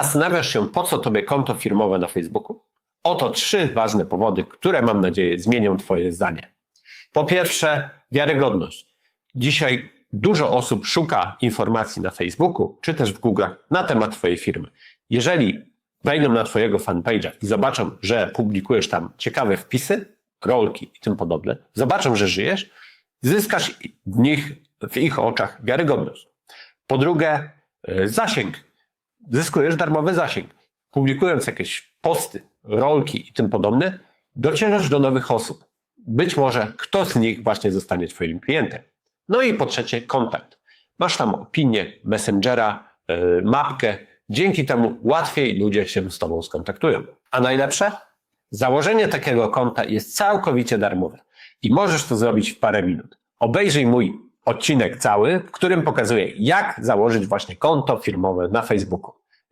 Zastanawiasz się, po co tobie konto firmowe na Facebooku? Oto trzy ważne powody, które mam nadzieję zmienią twoje zdanie. Po pierwsze, wiarygodność. Dzisiaj dużo osób szuka informacji na Facebooku, czy też w Google'ach na temat twojej firmy. Jeżeli wejdą na twojego fanpage'a i zobaczą, że publikujesz tam ciekawe wpisy, rolki i tym podobne, zobaczą, że żyjesz, zyskasz w nich, w ich oczach wiarygodność. Po drugie, e, zasięg. Zyskujesz darmowy zasięg. Publikując jakieś posty, rolki i tym podobne, docierasz do nowych osób. Być może kto z nich właśnie zostanie Twoim klientem. No i po trzecie, kontakt. Masz tam opinię, messengera, yy, mapkę. Dzięki temu łatwiej ludzie się z Tobą skontaktują. A najlepsze? Założenie takiego konta jest całkowicie darmowe i możesz to zrobić w parę minut. Obejrzyj mój odcinek cały, w którym pokazuję, jak założyć właśnie konto firmowe na Facebooku.